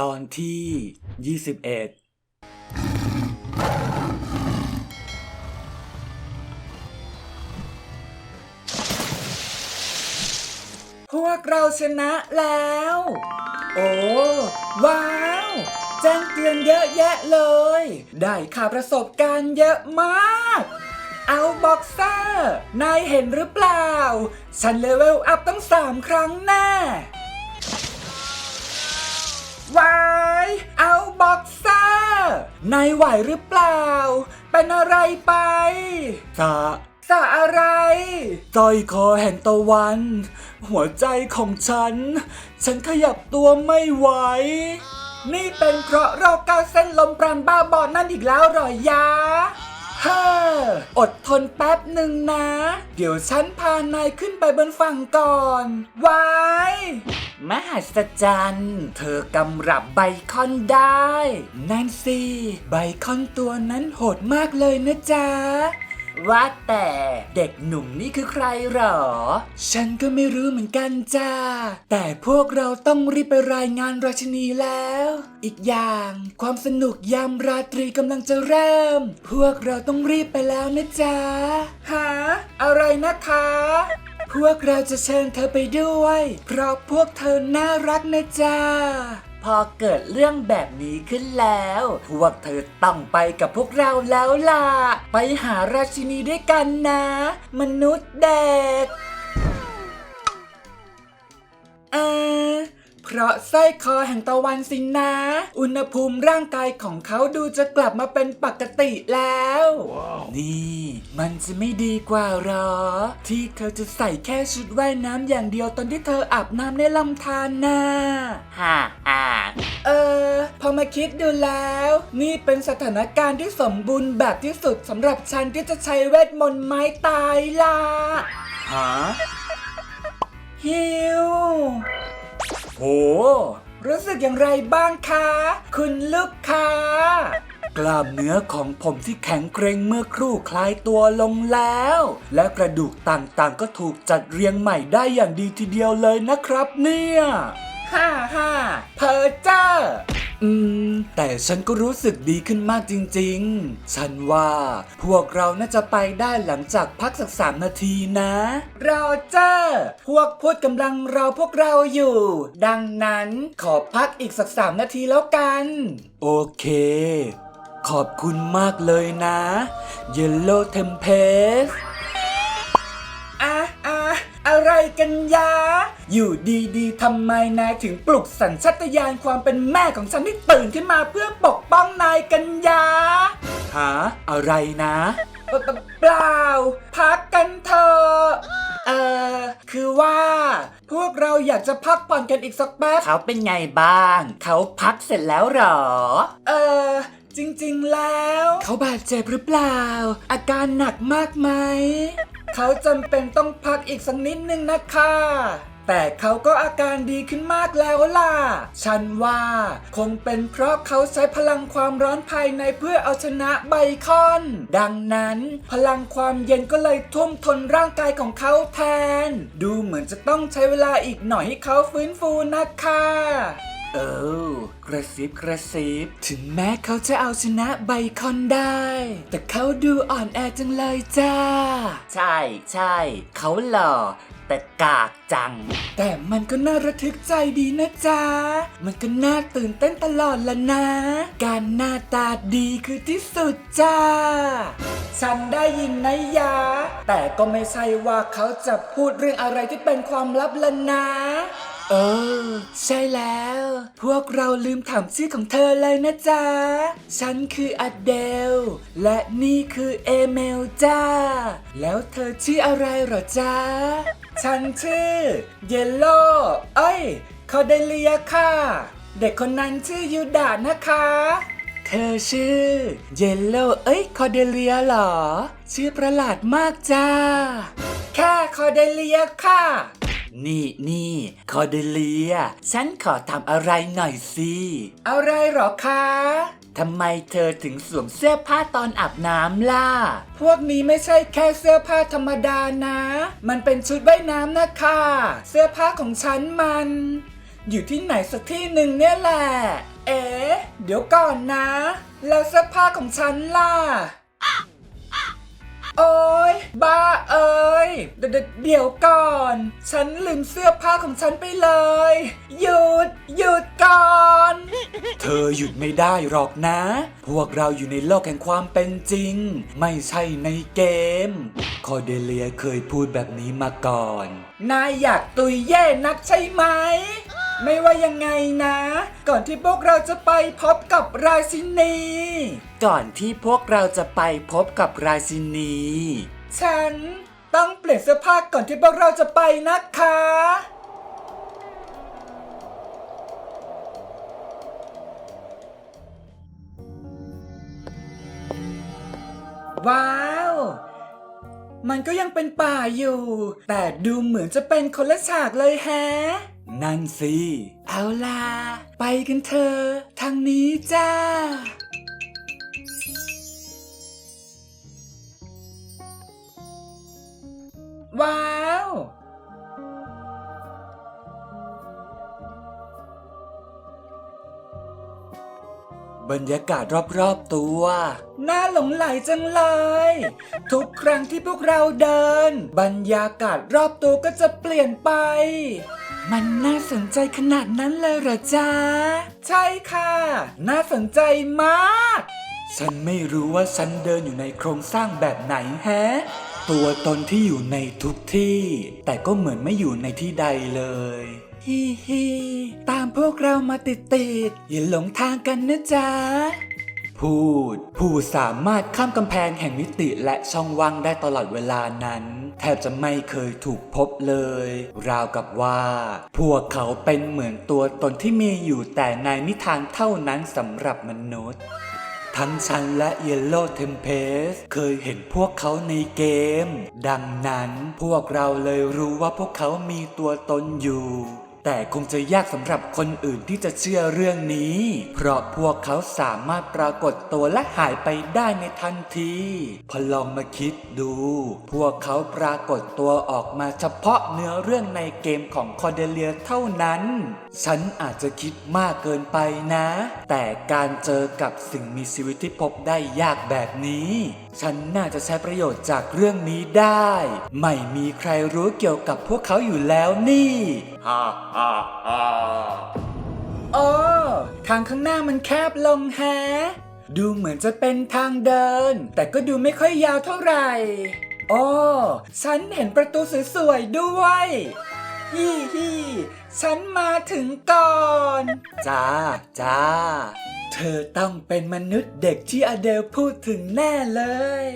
ตอนที่ 21พวกเราชนะแล้ว โอ้ ว้าว แจ้งเตือนเยอะแยะเลย ได้ข่าวประสบการณ์เยอะมาก เอาบ็อกเซอร์ นายเห็นหรือเปล่า ฉันเลเวลอัพตั้งสามครั้งแน่ นายไหวหรือเปล่า เป็นอะไรไปสะสะอะไรสร้อยคอแห่งตะวัน หัวใจของฉัน ฉันขยับตัวไม่ไหว นี่เป็นเพราะโรคเกาเส้นลมปราณบ้าบอนั่นอีกแล้วเหรอยะเฮ้ออดทนแป๊บหนึ่งนะ เดี๋ยวฉันพานายขึ้นไปบนฝั่งก่อนวายมหัศจรรย์ เธอกำรับไบคอนได้ นั่นสิ ไบคอนตัวนั้นโหดมากเลยนะจ๊ะ ว่าแต่เด็กหนุ่มนี่คือใครหรอ ฉันก็ไม่รู้เหมือนกันจ้า แต่พวกเราต้องรีบไปรายงานราชินีแล้ว อีกอย่างความสนุกยามราตรีกำลังจะเริ่ม พวกเราต้องรีบไปแล้วนะจ๊ะหาอะไรนะคะพวกเราจะเชิญเธอไปด้วย เพราะพวกเธอน่ารักนะจ๊ะ พอเกิดเรื่องแบบนี้ขึ้นแล้ว พวกเธอต้องไปกับพวกเราแล้วล่ะ ไปหาราชินีด้วยกันนะ มนุษย์เด็กเออเพราะสร้อยคอแห่งตะวันสินนะ อุณหภูมิร่างกายของเขาดูจะกลับมาเป็นปกติแล้ว นี่ มันจะไม่ดีกว่าหรอ ที่เธอจะใส่แค่ชุดว่ายน้ำอย่างเดียวตอนที่เธออาบน้ำในลำธารน่ะฮ่าฮ่าเออ พอมาคิดดูแล้ว นี่เป็นสถานการณ์ที่สมบูรณ์แบบที่สุดสำหรับฉันที่จะใช้เวทมนต์ไม้ตายล่ะฮะฮิวโห รู้สึกอย่างไรบ้างคะ คุณลูกค้า กล้ามเนื้อของผมที่แข็งเกร็งเมื่อครู่คลายตัวลงแล้ว และกระดูกต่างๆ ก็ถูกจัดเรียงใหม่ได้อย่างดีทีเดียวเลยนะครับเนี่ยฮ่าฮ่าเพอเจอร์อืม แต่ฉันก็รู้สึกดีขึ้นมากจริงๆ ฉันว่าพวกเราน่าจะไปได้หลังจากพักสักสามนาทีนะรอเจอร์ พวกพูดกำลังรอพวกเราอยู่ ดังนั้นขอพักอีกสักสามนาทีแล้วกัน โอเค ขอบคุณมากเลยนะ Yellow Tempest อะอะอะไรกันยะ อยู่ดีๆทำไมนายถึงปลุกสัญชาตญาณความเป็นแม่ของฉันให้ตื่นขึ้นมาเพื่อปกป้องนายกันยะหาอะไรนะเปล่าเปล่า พักกันเถอะเออคือว่า พวกเราอยากจะพักผ่อนกันอีกสักแป๊บ เขาเป็นไงบ้าง เขาพักเสร็จแล้วหรอ เออ จริงๆแล้ว เขาบาดเจ็บหรือเปล่า อาการหนักมากไหม เขาจำเป็นต้องพักอีกสักนิดนึงนะคะ แต่เขาก็อาการดีขึ้นมากแล้วล่ะ ฉันว่า คงเป็นเพราะเขาใช้พลังความร้อนภายในเพื่อเอาชนะไบคอน ดังนั้น พลังความเย็นก็เลยท่วมทนร่างกายของเขาแทน ดูเหมือนจะต้องใช้เวลาอีกหน่อยให้เขาฟื้นฟูนะคะ เออกระซิบกระซิบถึงแม้เขาจะเอาชนะไบคอนได้ แต่เขาดูอ่อนแอจังเลยจ้า ใช่ใช่เขาหล่อแต่กากจัง แต่มันก็น่าระทึกใจดีนะจ๊ะ มันก็น่าตื่นเต้นตลอดละนะ การหน้าตาดีคือที่สุดจ้า ฉันได้ยินนะยะ แต่ก็ไม่ใช่ว่าเขาจะพูดเรื่องอะไรที่เป็นความลับละนะ เออ ใช่แล้ว พวกเราลืมถามชื่อของเธอเลยนะจ๊ะ ฉันคืออเดล และนี่คือเอเมลจ้า แล้วเธอชื่ออะไรเหรอจ๊ะ ฉันชื่อ เยลโล่เอ้ยคอเดเลียค่ะ เด็กคนนั้นชื่อยูดานะคะ เธอชื่อ เยลโล่เอ้ยคอเดเลียเหรอ ชื่อประหลาดมากจ้า แค่คอเดเลียค่ะ นี่นี่คอเดเลีย ฉันขอทำอะไรหน่อยสิอะไรหรอคะทำไมเธอถึงสวมเสื้อผ้าตอนอาบน้ำล่ะ พวกนี้ไม่ใช่แค่เสื้อผ้าธรรมดานะ มันเป็นชุดว่ายน้ำนะคะ เสื้อผ้าของฉันมัน อยู่ที่ไหนสักที่หนึ่งเนี่ยแหละ เอ๊ะ เดี๋ยวก่อนนะ แล้วเสื้อผ้าของฉันล่ะ โอ้ยบ้าเอ้ยเดเดเดี๋ยวก่อน ฉันลืมเสื้อผ้าของฉันไปเลย หยุด หยุดก่อน เธอหยุดไม่ได้หรอกนะ พวกเราอยู่ในโลกแห่งความเป็นจริง ไม่ใช่ในเกม คอเดเลียเคยพูดแบบนี้มาก่อน นายอยากตุยแย่นักใช่ไหม ไม่ว่ายังไงนะ ก่อนที่พวกเราจะไปพบกับราชินี ก่อนที่พวกเราจะไปพบกับราชินี ฉันต้องเปลี่ยนเสื้อผ้าก่อนที่พวกเราจะไปนะคะ ว้าว มันก็ยังเป็นป่าอยู่ แต่ดูเหมือนจะเป็นคนละฉากเลยแฮะ นั่นสิ เอาล่ะ ไปกันเถอะทางนี้จ้า ว้าว บรรยากาศรอบๆตัว น่าหลงไหลจังเลย ทุกครั้งที่พวกเราเดิน บรรยากาศรอบตัวก็จะเปลี่ยนไป มันน่าสนใจขนาดนั้นเลยเหรอจ๊ะ ใช่ค่ะ น่าสนใจมาก ฉันไม่รู้ว่าฉันเดินอยู่ในโครงสร้างแบบไหนแฮะ ตัวตนที่อยู่ในทุกที่ แต่ก็เหมือนไม่อยู่ในที่ใดเลยฮิฮิตามพวกเรามาติดติดๆอย่าหลงทางกันนะจ๊ะ พูด ผู้สามารถข้ามกำแพงแห่งมิติและช่องว่างได้ตลอดเวลานั้น แทบจะไม่เคยถูกพบเลย ราวกับว่า พวกเขาเป็นเหมือนตัวตนที่มีอยู่แต่ในนิทานเท่านั้นสำหรับมนุษย์ทั้งฉันและ Yellow Tempest เคยเห็นพวกเขาในเกม ดังนั้นพวกเราเลยรู้ว่าพวกเขามีตัวตนอยู่ แต่คงจะยากสำหรับคนอื่นที่จะเชื่อเรื่องนี้ เพราะพวกเขาสามารถปรากฏตัวและหายไปได้ในทันที พอลองมาคิดดู พวกเขาปรากฏตัวออกมาเฉพาะเนื้อเรื่องในเกมของคอเดเลียเท่านั้น ฉันอาจจะคิดมากเกินไปนะ แต่การเจอกับสิ่งมีชีวิตที่พบได้ยากแบบนี้ ฉันน่าจะใช้ประโยชน์จากเรื่องนี้ได้ ไม่มีใครรู้เกี่ยวกับพวกเขาอยู่แล้วนี่ฮ่าฮ่าฮ่าโอ้ทางข้างหน้ามันแคบลงแฮะ ดูเหมือนจะเป็นทางเดิน แต่ก็ดูไม่ค่อยยาวเท่าไหร่โอ้ฉันเห็นประตูสวยๆด้วยฮีฮีฉันมาถึงก่อน จ้าจ้าเธอต้องเป็นมนุษย์เด็กที่อเดลพูดถึงแน่เลย